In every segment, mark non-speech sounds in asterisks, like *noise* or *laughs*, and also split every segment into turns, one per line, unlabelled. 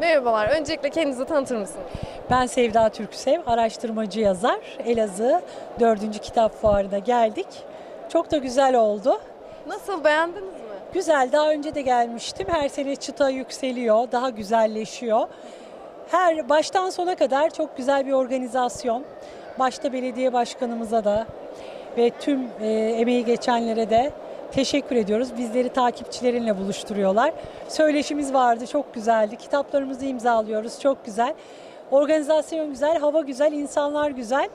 Merhabalar. Öncelikle kendinizi tanıtır mısınız?
Ben Sevda Türksev, araştırmacı yazar. Elazığ 4. Kitap Fuarı'na geldik. Çok da güzel oldu.
Nasıl beğendiniz mi?
Güzel, daha önce de gelmiştim. Her sene çıta yükseliyor, daha güzelleşiyor. Her baştan sona kadar çok güzel bir organizasyon. Başta belediye başkanımıza da ve tüm e, emeği geçenlere de teşekkür ediyoruz. Bizleri takipçilerinle buluşturuyorlar. Söyleşimiz vardı, çok güzeldi. Kitaplarımızı imzalıyoruz, çok güzel. Organizasyon güzel, hava güzel, insanlar güzel.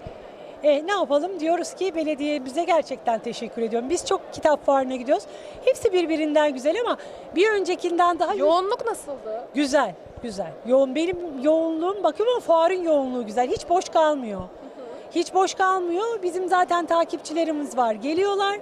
E, ne yapalım diyoruz ki belediyemize gerçekten teşekkür ediyorum. Biz çok kitap fuarına gidiyoruz. Hepsi birbirinden güzel ama bir öncekinden daha
Yoğunluk nasıldı?
Güzel, güzel. Yoğun benim yoğunluğum bakıyorum ama fuarın yoğunluğu güzel. Hiç boş kalmıyor. Hiç boş kalmıyor. Bizim zaten takipçilerimiz var. Geliyorlar.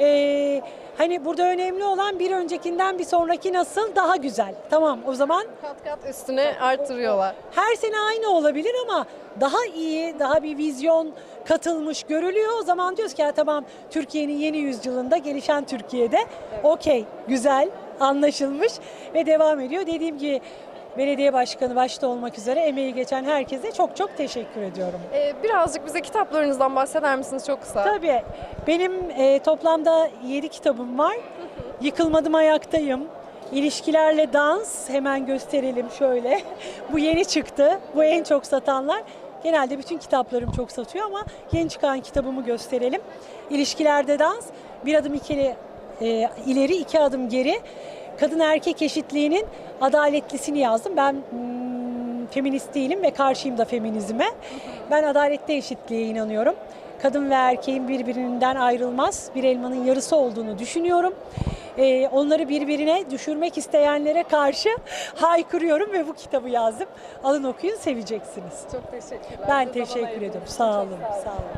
Ee, hani burada önemli olan bir öncekinden bir sonraki nasıl daha güzel. Tamam o zaman
Kat kat üstüne arttırıyorlar.
her sene aynı olabilir ama daha iyi, daha bir vizyon katılmış görülüyor. O zaman diyoruz ki "Ya tamam Türkiye'nin yeni yüzyılında gelişen Türkiye'de okey, güzel, anlaşılmış ve devam ediyor. Dediğim gibi belediye başkanı başta olmak üzere emeği geçen herkese çok çok teşekkür ediyorum.
Ee, birazcık bize kitaplarınızdan bahseder misiniz çok kısa?
Tabii benim e, toplamda 7 kitabım var. Yıkılmadım ayaktayım. İlişkilerle dans hemen gösterelim şöyle. *laughs* Bu yeni çıktı. Bu en çok satanlar. Genelde bütün kitaplarım çok satıyor ama yeni çıkan kitabımı gösterelim. İlişkilerde dans. Bir adım ikili, e, ileri iki adım geri. Kadın erkek eşitliğinin adaletlisini yazdım. Ben hmm, feminist değilim ve karşıyım da feminizme. Ben adalette eşitliğe inanıyorum. Kadın ve erkeğin birbirinden ayrılmaz bir elmanın yarısı olduğunu düşünüyorum. Ee, onları birbirine düşürmek isteyenlere karşı *laughs* haykırıyorum ve bu kitabı yazdım. Alın okuyun seveceksiniz.
Çok teşekkürler.
Ben teşekkür
için
Sağ olun. Sağ olun.